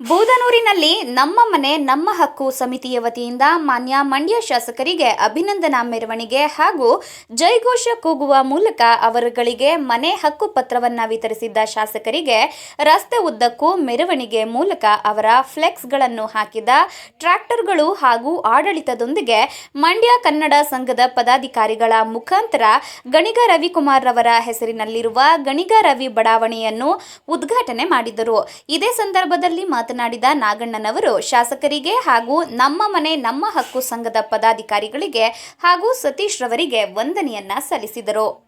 ಬೂದನೂರಿನಲ್ಲಿ ನಮ್ಮ ಮನೆ, ನಮ್ಮ ಹಕ್ಕು ಸಮಿತಿಯ ವತಿಯಿಂದ ಮಾನ್ಯ ಮಂಡ್ಯ ಶಾಸಕರಿಗೆ ಅಭಿನಂದನಾ ಮೆರವಣಿಗೆ ಹಾಗೂ ಜೈಘೋಷ ಕೂಗುವ ಮೂಲಕ ಅವರುಗಳಿಗೆ ಮನೆ ಹಕ್ಕು ಪತ್ರವನ್ನ ವಿತರಿಸಿದ್ದ ಶಾಸಕರಿಗೆ ರಸ್ತೆ ಉದ್ದಕ್ಕೂ ಮೆರವಣಿಗೆ ಮೂಲಕ ಅವರ ಫ್ಲೆಕ್ಸ್ಗಳನ್ನು ಹಾಕಿದ ಟ್ರ್ಯಾಕ್ಟರ್ಗಳು ಹಾಗೂ ಆಡಳಿತದೊಂದಿಗೆ ಮಂಡ್ಯ ಕನ್ನಡ ಸಂಘದ ಪದಾಧಿಕಾರಿಗಳ ಮುಖಾಂತರ ಗಣಿಗ ರವಿಕುಮಾರ್ ರವರ ಹೆಸರಿನಲ್ಲಿರುವ ಗಣಿಗ ರವಿ ಬಡಾವಣೆಯನ್ನು ಉದ್ಘಾಟನೆ ಮಾಡಿದರು. ಇದೇ ಸಂದರ್ಭದಲ್ಲಿ ಮಾತನಾಡಿದ ನಾಗಣ್ಣನವರು, ಶಾಸಕರಿಗೆ ಹಾಗೂ ನಮ್ಮ ಮನೆ, ನಮ್ಮ ಹಕ್ಕು ಸಂಘದ ಪದಾಧಿಕಾರಿಗಳಿಗೆ ಹಾಗೂ ಸತೀಶ್ ರವರಿಗೆ ವಂದನೆಯನ್ನ ಸಲ್ಲಿಸಿದರು.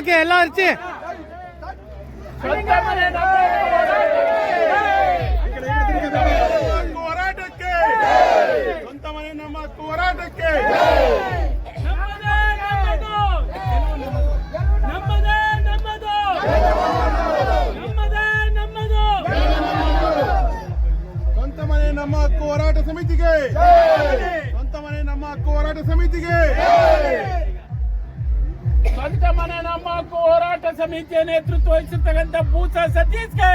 ಓಕೆ ಎಲ್ಲ ಅರ್ಚಿ ನಮ್ಮ ನಮ್ಮ ಕೋರಾಟ ಹೋರಾಟ ಸಮಿತಿಗೆ ಸ್ವಂತ ಮನೆ ನಮ್ಮ ಹಕ್ಕು ಹೋರಾಟ ಸಮಿತಿಗೆ ಮನೆ ನಮ್ಮ ಹೋರಾಟ ಸಮಿತಿಯ ನೇತೃತ್ವ ವಹಿಸತಕ್ಕಂಥ ಸತೀಶ್ ಸತೀಶ್ಗೆ.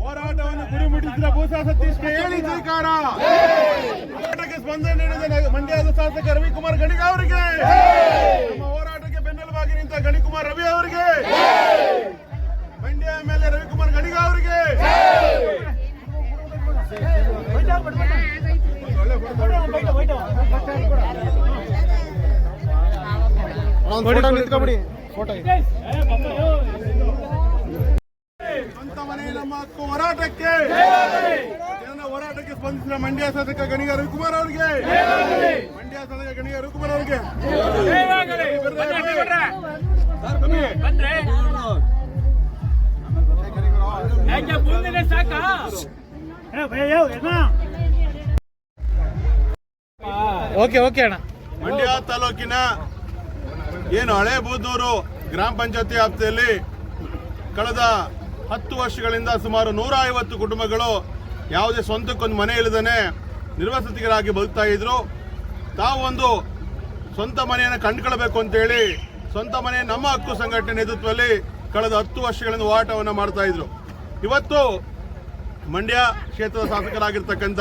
ಹೋರಾಟವನ್ನು ಗುರಿ ಮುಟ್ಟಿಸಿದ ಭೂಸಾ ಸತೀಶ್ಗೆ ಹೇಳಿ ಸ್ವೀಕಾರ ಹೋರಾಟಕ್ಕೆ ಸ್ಪಂದನೆ ನೀಡಿದ ಮಂಡ್ಯದ ಶಾಸಕ ರವಿಕುಮಾರ್ ಗಣಿಗ ಅವರಿಗೆ. ನಮ್ಮ ಹೋರಾಟಕ್ಕೆ ಬೆನ್ನೆಲುಬಾಗಿ ನಿಂತ ಗಣಿಕುಮಾರ್ ರವಿ ಅವರಿಗೆ. ಮಂಡ್ಯ ಮೇಲೆ ರವಿಕುಮಾರ್ ಗಣಿಗ ಅವರಿಗೆ. ಸ್ವಂತ ಮನೆ ನಮ್ಮ ಹಕ್ಕು ಹೋರಾಟಕ್ಕೆ ಜನರ ಹೋರಾಟಕ್ಕೆ ಸ್ಪಂದಿಸಿದ ಮಂಡ್ಯ ಶಾಸಕ ಗಣಿಗ ರವಿಕುಮಾರ್ ಅವರಿಗೆ ಮಂಡ್ಯ ಶಾಸಕ ಗಣಿಗ ರವಿಕುಮಾರ್ ಅವರಿಗೆ ಮುಂದಿನ ಸಾಕ? ಓಕೆ ಓಕೆ ಅಣ್ಣ. ಮಂಡ್ಯ ತಾಲೂಕಿನ ಏನು ಹಳೆ ಬೂದೂರು ಗ್ರಾಮ ಪಂಚಾಯತಿ ವ್ಯಾಪ್ತಿಯಲ್ಲಿ ಕಳೆದ ಹತ್ತು ವರ್ಷಗಳಿಂದ ಸುಮಾರು ನೂರ ಐವತ್ತು ಕುಟುಂಬಗಳು ಯಾವುದೇ ಸ್ವಂತಕ್ಕೊಂದು ಮನೆ ಇಲ್ಲದೇ ನಿರ್ವಸತಿಗರಾಗಿ ಬದುಕ್ತಾ ಇದ್ರು. ತಾವು ಒಂದು ಸ್ವಂತ ಮನೆಯನ್ನು ಕಂಡುಕೊಳ್ಬೇಕು ಅಂತೇಳಿ ಸ್ವಂತ ಮನೆ ನಮ್ಮ ಹಕ್ಕು ಸಂಘಟನೆ ನೇತೃತ್ವದಲ್ಲಿ ಕಳೆದ ಹತ್ತು ವರ್ಷಗಳಿಂದ ಹೋರಾಟವನ್ನು ಮಾಡ್ತಾ ಇದ್ರು. ಇವತ್ತು ಮಂಡ್ಯ ಕ್ಷೇತ್ರದ ಶಾಸಕರಾಗಿರ್ತಕ್ಕಂಥ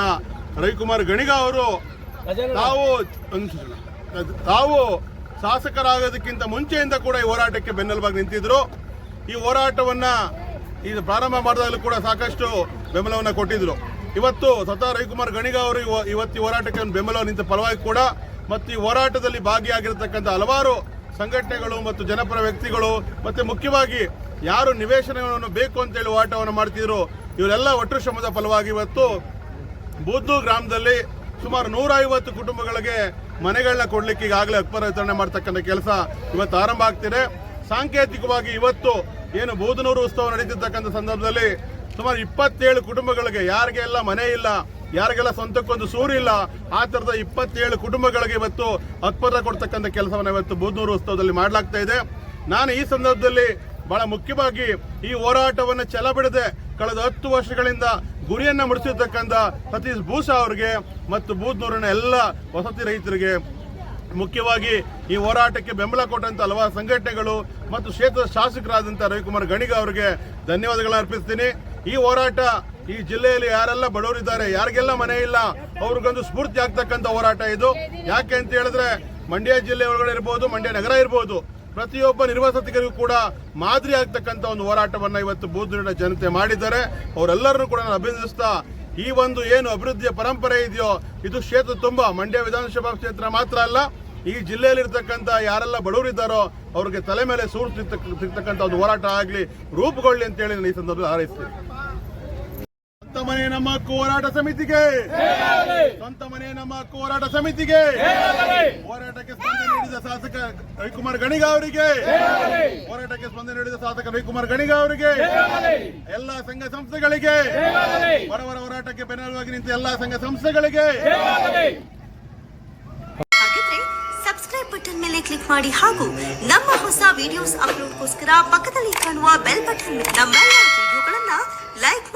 ರವಿಕುಮಾರ್ ಗಣಿಗ ಅವರು ತಾವು. ತಾವು ಶಾಸಕರಾಗೋದಕ್ಕಿಂತ ಮುಂಚೆಯಿಂದ ಕೂಡ ಈ ಹೋರಾಟಕ್ಕೆ ಬೆನ್ನೆಲುಬಾಗಿ ನಿಂತಿದ್ರು. ಈ ಹೋರಾಟವನ್ನ ಇದು ಪ್ರಾರಂಭ ಮಾಡಿದಾಗಲೂ ಕೂಡ ಸಾಕಷ್ಟು ಬೆಂಬಲವನ್ನು ಕೊಟ್ಟಿದ್ರು. ಇವತ್ತು ಸ್ವತಃ ರವಿಕುಮಾರ್ ಗಣಿಗ ಅವರು ಇವ- ಇವತ್ತು ಈ ಹೋರಾಟಕ್ಕೆ ಒಂದು ಬೆಂಬಲ ನಿಂತ ಫಲವಾಗಿ ಕೂಡ ಮತ್ತು ಈ ಹೋರಾಟದಲ್ಲಿ ಭಾಗಿಯಾಗಿರ್ತಕ್ಕಂಥ ಹಲವಾರು ಸಂಘಟನೆಗಳು ಮತ್ತು ಜನಪರ ವ್ಯಕ್ತಿಗಳು ಮತ್ತು ಮುಖ್ಯವಾಗಿ ಯಾರು ನಿವೇಶನಗಳನ್ನು ಬೇಕು ಅಂತೇಳಿ ಹೋರಾಟವನ್ನು ಮಾಡ್ತಿದ್ರು. ಇವರೆಲ್ಲ ಒಟ್ಟು ಶ್ರಮದ ಫಲವಾಗಿ ಇವತ್ತು ಬೂದ್ದು ಗ್ರಾಮದಲ್ಲಿ ಸುಮಾರು ನೂರ ಐವತ್ತು ಕುಟುಂಬಗಳಿಗೆ ಮನೆಗಳನ್ನ ಕೊಡ್ಲಿಕ್ಕೆ ಈಗಾಗಲೇ ಅಕ್ಬರ ವಿತರಣೆ ಮಾಡ್ತಕ್ಕಂಥ ಕೆಲಸ ಇವತ್ತು ಆರಂಭ ಆಗ್ತಿದೆ. ಸಾಂಕೇತಿಕವಾಗಿ ಇವತ್ತು ಏನು ಬೂದನೂರು ಉತ್ಸವ ನಡೀತಿರ್ತಕ್ಕಂಥ ಸಂದರ್ಭದಲ್ಲಿ ಸುಮಾರು ಇಪ್ಪತ್ತೇಳು ಕುಟುಂಬಗಳಿಗೆ ಯಾರಿಗೆಲ್ಲ ಮನೆ ಇಲ್ಲ, ಯಾರಿಗೆಲ್ಲ ಸ್ವಂತಕ್ಕೊಂದು ಸೂರು ಇಲ್ಲ, ಆ ತರದ ಇಪ್ಪತ್ತೇಳು ಕುಟುಂಬಗಳಿಗೆ ಇವತ್ತು ಅಕ್ಬರ ಕೊಡ್ತಕ್ಕಂಥ ಕೆಲಸವನ್ನು ಇವತ್ತು ಬೂದನೂರು ಉತ್ಸವದಲ್ಲಿ ಮಾಡಲಾಗ್ತಾ ಇದೆ. ನಾನು ಈ ಸಂದರ್ಭದಲ್ಲಿ ಬಹಳ ಮುಖ್ಯವಾಗಿ ಈ ಹೋರಾಟವನ್ನು ಛಲ ಬಿಡದೆ ಕಳೆದ ಹತ್ತು ವರ್ಷಗಳಿಂದ ಗುರಿಯನ್ನ ಮುಡಿಸಿರ್ತಕ್ಕಂಥ ಸತೀಶ್ ಭೂಷಾ ಅವರಿಗೆ ಮತ್ತು ಬೂದ್ನೂರಿನ ಎಲ್ಲ ವಸತಿ ರೈತರಿಗೆ ಮುಖ್ಯವಾಗಿ ಈ ಹೋರಾಟಕ್ಕೆ ಬೆಂಬಲ ಕೊಟ್ಟಂತ ಹಲವಾರು ಸಂಘಟನೆಗಳು ಮತ್ತು ಕ್ಷೇತ್ರದ ಶಾಸಕರಾದಂಥ ರವಿಕುಮಾರ್ ಗಣಿಗ ಅವರಿಗೆ ಧನ್ಯವಾದಗಳನ್ನ ಅರ್ಪಿಸ್ತೀನಿ. ಈ ಹೋರಾಟ ಈ ಜಿಲ್ಲೆಯಲ್ಲಿ ಯಾರೆಲ್ಲ ಬಡವರಿದ್ದಾರೆ, ಯಾರಿಗೆಲ್ಲ ಮನೆ ಇಲ್ಲ, ಅವ್ರಿಗೊಂದು ಸ್ಫೂರ್ತಿ ಆಗ್ತಕ್ಕಂಥ ಹೋರಾಟ ಇದು. ಯಾಕೆ ಅಂತ ಹೇಳಿದ್ರೆ, ಮಂಡ್ಯ ಜಿಲ್ಲೆ ಒಳಗಡೆ ಇರ್ಬೋದು, ಮಂಡ್ಯ ನಗರ ಇರ್ಬೋದು ಪ್ರತಿಯೊಬ್ಬ ನಿರ್ವಸತಿಗರಿಗೂ ಕೂಡ ಮಾದರಿ ಆಗ್ತಕ್ಕಂಥ ಒಂದು ಹೋರಾಟವನ್ನು ಇವತ್ತು ಬೂದಿನ ಜನತೆ ಮಾಡಿದ್ದಾರೆ. ಅವರೆಲ್ಲರನ್ನು ಕೂಡ ನಾನು ಅಭಿನಂದಿಸ್ತಾ ಈ ಒಂದು ಏನು ಅಭಿವೃದ್ಧಿಯ ಪರಂಪರೆ ಇದೆಯೋ, ಇದು ಕ್ಷೇತ್ರ ತುಂಬ, ಮಂಡ್ಯ ವಿಧಾನಸಭಾ ಕ್ಷೇತ್ರ ಮಾತ್ರ ಅಲ್ಲ, ಈ ಜಿಲ್ಲೆಯಲ್ಲಿ ಇರ್ತಕ್ಕಂಥ ಯಾರೆಲ್ಲ ಬಡವರಿದ್ದಾರೋ, ಅವ್ರಿಗೆ ತಲೆ ಮೇಲೆ ಸೂರು ಸಿಗ್ತಕ್ಕ- ಸಿಗ್ತಕ್ಕಂಥ ಒಂದು ಹೋರಾಟ ಆಗಲಿ, ರೂಪುಗೊಳ್ಳಿ ಅಂತೇಳಿ ನಾನು ಈ ಸಂದರ್ಭದಲ್ಲಿ ಹಾರೈಸ್ತೀನಿ. ಸ್ವಂತ ಮನೆ ನಮ್ಮ ಹೋರಾಟ ಸಮಿತಿಗೆ. ಸ್ವಂತ ಮನೆ ನಮ್ಮ ಹೋರಾಟ ಸಮಿತಿಗೆ. ಹೋರಾಟಕ್ಕೆ ಸ್ಪಂದನೆ ನೀಡಿದ ಶಾಸಕ ರವಿಕುಮಾರ್ ಗಣಿಗ ಅವರಿಗೆ. ಹೋರಾಟಕ್ಕೆ ಸ್ಪಂದನೆ ನೀಡಿದ ಶಾಸಕ ರವಿಕುಮಾರ್ ಗಣಿಗ ಅವರಿಗೆ. ಎಲ್ಲ ಸಂಘ ಸಂಸ್ಥೆಗಳಿಗೆ. ಬಡವರ ಹೋರಾಟಕ್ಕೆ ಬೆನ್ನೆಲುವಾಗಿ ನಿಂತ ಎಲ್ಲ ಸಂಘ ಸಂಸ್ಥೆಗಳಿಗೆ. ಸಬ್ಸ್ಕ್ರೈಬ್ ಬಟನ್ ಮೇಲೆ ಕ್ಲಿಕ್ ಮಾಡಿ ಹಾಗೂ ನಮ್ಮ ಹೊಸ ವಿಡಿಯೋಸ್ ಅಪ್ಲೋಡ್ಗೋಸ್ಕರ ಪಕ್ಕದಲ್ಲಿ ಕಾಣುವ ಬೆಲ್ ಬಟನ್ ನಮ್ಮೆಲ್ಲ ವಿಡಿಯೋಗಳನ್ನ ಲೈಕ್